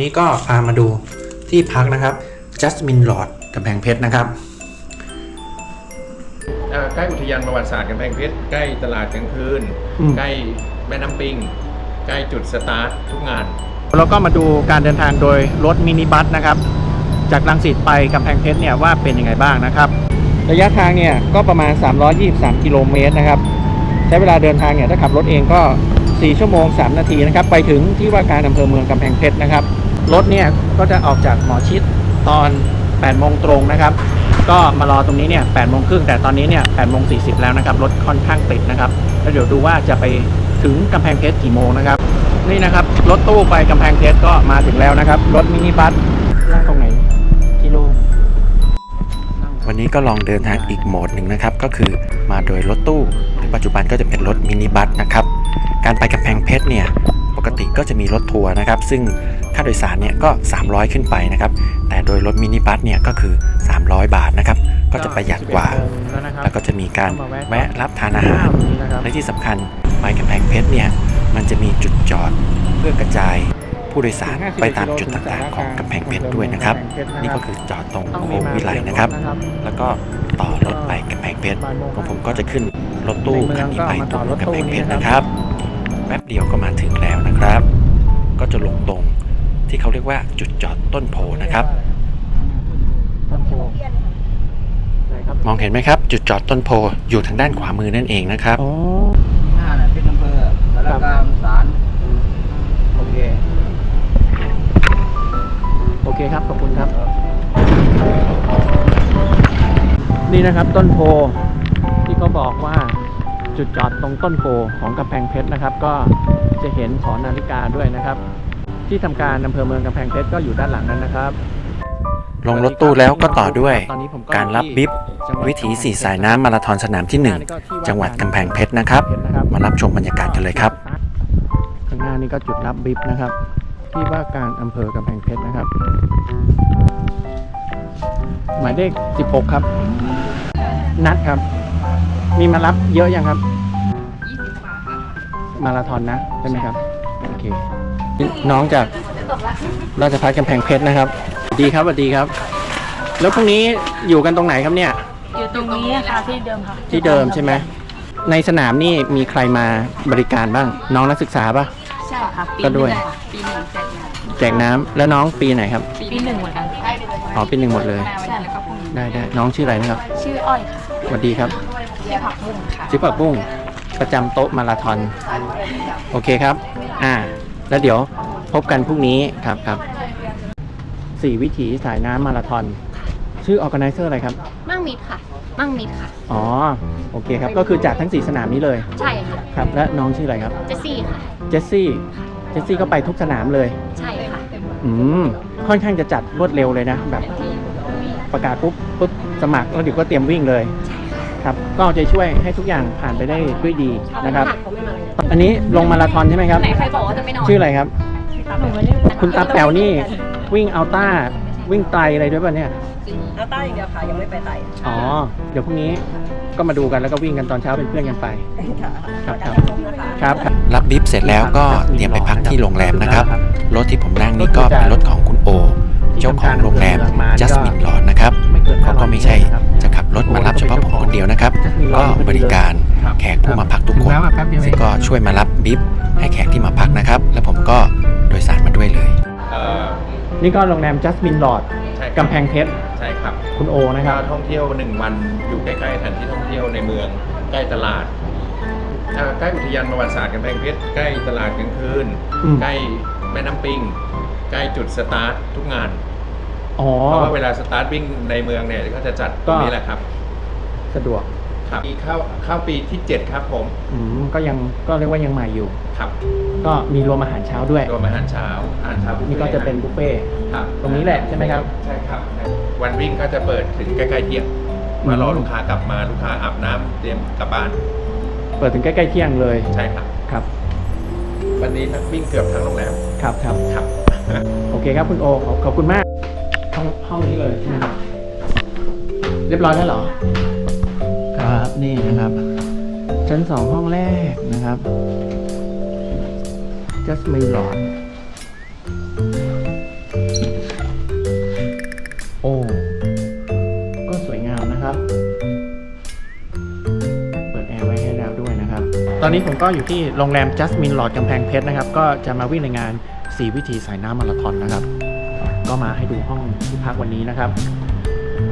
วันนี้ก็พามาดูที่พักนะครับ Jasmine Lodge กำแพงเพชรนะครับอ่าใกล้อุทยานประวัติศาสตร์กำแพงเพชรใกล้ตลาดกลางคืนอืมใกล้แม่น้ำปิง ใกล้จุดสตาร์ททุกงานเราก็มาดูการเดินทางโดยรถมินิบัสนะครับ จากรังสิตไปกำแพงเพชรเนี่ยว่าเป็นยังไงบ้างนะครับ ระยะทางเนี่ยก็ประมาณ 323 กิโลเมตรนะครับ ใช้เวลาเดินทางเนี่ยถ้าขับรถเองก็ 4 ชั่วโมง 3 นาทีนะครับ ไปถึงที่ว่าการอำเภอเมืองกำแพงเพชรนะครับ รถเนี่ยก็จะออกจากหมอชิดตอน8โมงตรงนะครับ ก็มารอตรงนี้เนี่ย8โมงครึ่งแต่ตอนนี้เนี่ย8โมง40 แล้วนะครับ รถค่อนข้างติดนะครับ แล้วเดี๋ยวดูว่าจะไปถึงกำแพงเพชรกี่โมงนะครับ นี่นะครับ รถตู้ไปกำแพงเพชรก็มาถึงแล้วนะครับ รถมินิบัสนั่งตรงไหนที่โล่งวันนี้ก็ลองเดินทางอีกโหมดหนึ่งนะครับ ก็คือมาโดยรถตู้ปัจจุบันก็จะเป็นรถมินิบัสนะครับ การไปกำแพงเพชรเนี่ย ปกติก็จะมีรถทัวร์นะครับ ซึ่ง ค่าโดยสารเนี่ยก็ 300 ขึ้นไปนะครับ แต่โดยรถมินิบัสเนี่ยก็คือ 300 บาทนะครับ ก็จะประหยัดกว่า แล้วก็จะมีการแวะรับทานอาหาร และที่สำคัญไปกำแพงเพชรเนี่ยมันจะมีจุดจอดเพื่อกระจายผู้โดยสารไปตามจุดต่างๆของกำแพงเพชรด้วยนะครับ นี่ก็คือจอดตรงโค้งวิไลนะครับ แล้วก็ต่อรถไปกำแพงเพชรของผมก็จะขึ้นรถตู้คันนี้ไปตรงกำแพงเพชรนะครับแป๊บเดียวก็มาถึงแล้วนะครับ ก็จะลงตรง ที่เขาเรียกว่าจุดจอดต้นโพนะครับ ต้นโพไหนครับมองเห็นไหมครับ จุดจอดต้นโพอยู่ทางด้านขวามือนั่นเองนะครับอ๋อห้าน่ะเป็นอำเภอสารกลางศาลโอเคโอเคครับขอบคุณครับ นี่นะครับต้นโพที่เขาบอกว่าจุดจอดตรงต้นโพของกำแพงเพชรนะครับ ก็จะเห็นหอนาฬิกาด้วยนะครับ ที่ทำการอำเภอเมืองกำแพงเพชรก็อยู่ด้านหลังนั้นนะครับ ลงรถตู้แล้วก็ต่อด้วยตอนนี้ผมก็การรับบิฟจังหวัดวิถีสี่สายน้ำมาราธอนสนามที่ 1 จังหวัดกำแพงเพชรนะครับ มารับชมบรรยากาศกันเลยครับ ข้างหน้านี่ก็จุดรับบิฟนะครับ ที่ว่าการอำเภอกำแพงเพชรนะครับ หมายเลข16 ครับ นัดครับ มีมารับเยอะยังครับ มาราธอนนะ ใช่ไหมครับ โอเค น้องจากราชพัฒกำแพงเพชรนะครับสวัสดีครับสวัสดีครับ แล้วพรุ่งนี้อยู่กันตรงไหนครับเนี่ย อยู่ตรงนี้ค่ะที่เดิมค่ะที่เดิมใช่ไหมในสนามนี่มีใครมาบริการบ้าง น้องนักศึกษาป่ะใช่ค่ะปีก็ด้วยหนึ่งค่ะปีหนึ่งแจกงานแจกน้ำแล้วน้องปีไหนครับ ปีหนึ่งเหมือนกันอ๋อปีหนึ่งหมดเลยใช่แล้วก็พรุ่งนี้ได้ได้น้องชื่ออะไรนะครับ ชื่ออ้อยค่ะสวัสดีครับชื่อผักบุ้งค่ะชื่อปักบุ้งประจำโต๊ะมาราธอนโอเคครับ อ่า แล้วเดี๋ยวพบกันพรุ่งนี้ครับครับสี่วิถีสายน้ำมาราธอนชื่อออ g a แก z นเซอร์อะไรครับ มั่งมิดค่ะ มั่งมิดค่ะ อ๋อ โอเคครับ ก็คือจากทั้งสี่สนามนี้เลย ใช่ค่ะ ครับ และน้องชื่ออะไรครับ เจสซี่ค่ะ เจสซี่ เจสซี่ก็ไปทุกสนามเลย ใช่ค่ะ อืม ค่อนข้างจะจัดรวดเร็วเลยนะ แบบประกาศปุ๊บปุ๊บสมัครแล้วเดี๋ยวก็เตรียมวิ่งเลย ครับก็เอาใจช่วยให้ทุกอย่างผ่านไปได้ด้วยดีนะครับ อันนี้ลงมาราธอนใช่ไหมครับไหนใครบอกว่าจะไม่นอนชื่ออะไรครับ คุณตาแป๋วนี่วิ่งอัลต้าวิ่งไตรอะไรด้วยป่ะเนี่ยเอาใต้อย่างเดียวค่ะยังไม่ไปไต่อ๋อเดี๋ยวพรุ่งนี้ก็มาดูกันแล้วก็วิ่งกันตอนเช้าเป็นเพื่อนกันไปครับครับครับครับรับบิฟเสร็จแล้วก็เตรียมไปพักที่โรงแรมนะครับรถที่ผมนั่งนี่ก็เป็นรถของคุณโอ เจ้าของโรงแรมจัสมินหลอดนะครับ ช่วยมารับบิฟให้แขกที่มาพักนะครับ และผมก็โดยสารมาด้วยเลย เอ่อนี่ก็โรงแรมจัสมินหลอดใช่ครับกำแพงเพชรใช่ครับคุณโอนะครับ ก็ท่องเที่ยวหนึ่งวันอยู่ใกล้ๆสถานที่ท่องเที่ยวในเมืองใกล้ตลาดอ่าใกล้อุทยานประวัติศาสตร์กำแพงเพชรใกล้ตลาดกลางคืนอืม ใกล้แม่น้ำปิง ใกล้จุดสตาร์ททุกงาน อ๋อ เพราะว่าเวลาสตาร์ทวิ่งในเมืองเนี่ยก็จะจัดตรงนี้แหละครับ สะดวก ครับมีเข้าเข้าปีที่ 7 ครับผมอืมก็ยังก็เรียกว่ายังใหม่อยู่ ครับก็มีรวมอาหารเช้าด้วย รวมอาหารเช้าอาหารเช้าบุฟนี่ฟ่ก็จะเป็นบุฟเฟ่ต์ ครับตรงนี้แหละใช่ไหมครับ ใช่ครับ วันวิ่งก็จะเปิดถึงใกล้ๆเที่ยงมารอลูกค้ากลับมาลูกค้าอาบน้ำเตรียมกลับบ้านเปิดถึงใกล้ๆเที่ยงเลยใช่ครับ ครับวันนี้นักวิ่งเกือบทั้งโรงแรมครับครับ ครับ โอเคครับคุณโอขอบขอบคุณมากห้องห้องนี้เลยใช่ไหมครับเรียบร้อยแล้วเหรอับนี่นะครับ ชั้นสองห้องแรกนะครับจัสมินหลอดโอ้ก็สวยงามนะครับ เปิดแอร์ไว้ให้แล้วด้วยนะครับ ตอนนี้ผมก็อยู่ที่โรงแรมจัสมินหลอดกำแพงเพชรนะครับ ก็จะมาวิ่งในงาน 4 วิธีสายน้ำมาราธอนนะครับ ก็มาให้ดูห้องที่พักวันนี้นะครับ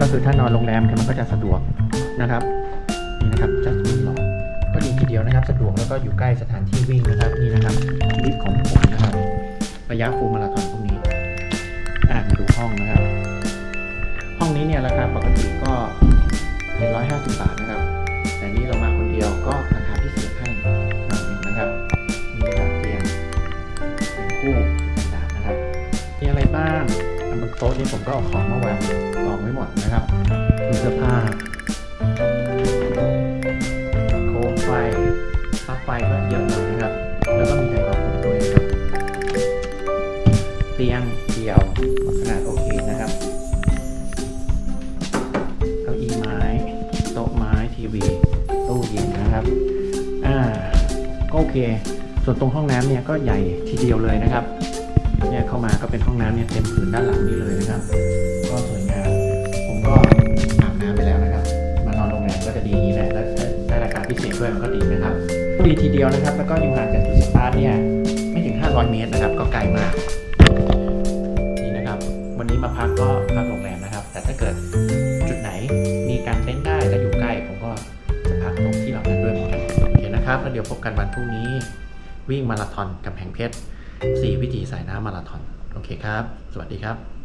ก็คือถ้านอนโรงแรมมันก็จะสะดวกนะครับ นะครับจัสมินหลอดก็ดีทีเดียวนะครับ สะดวกแล้วก็อยู่ใกล้สถานที่วิ่งนะครับนี่นะครับลิฟต์ของผมนะครับ ระยะฟูลมาราธอนพวกนี้อะมาดูห้องนะครับ ห้องนี้เนี่ยราคาปกติก็750 บาทนะครับ แต่นี่เรามาคนเดียวก็ราคาพิเศษให้หน่อยนึงนะครับนี่นะครับเตียงเป็นคู่ดาบนะครับมีอะไรบ้างบนโต๊ะนี่ผมก็เอาของมาวางกองไว้หมดนะครับดูเสื้อผ้า กไฟก็เยอะเลยนะครับ แล้วก็มีไดร์รองผมด้วยนะครับเตียงเดี่ยวขนาดโอเคนะครับเก้าอี้ไม้โต๊ะไม้ทีวีตู้เย็นนะครับอ่าก็โอเค ส่วนตรงห้องน้ำเนี่ยก็ใหญ่ทีเดียวเลยนะครับเนี่ยเข้ามาก็เป็นห้องน้ำเนี่ยเต็มผืนด้านหลังนี้เลยนะครับ ก็สวยงามผมก็อาบน้ำไปแล้วนะครับ มานอนโรงแรมก็จะดีอย่างนี้แหละแล้วได้ราคาพิเศษด้วยมันก็ดีนะครับ ดีทีเดียวนะครับ แล้วก็อยู่ห่างจากจุดสตาร์ทเนี่ยไม่ถึง 500 เมตรนะครับ ก็ไกลมาก นี่นะครับ วันนี้มาพักก็พักโรงแรมนะครับ แต่ถ้าเกิดจุดไหนมีการเต้นได้และอยู่ใกล้ผมก็จะพักตรงที่เหล่านั้นด้วยเหมือนกันโอเคนะครับแล้วเดี๋ยวพบกันวันพรุ่งนี้ วิ่งมาราธอนกำแพงเพชร4วิธีสายน้ำมาราธอนโอเคครับ สวัสดีครับ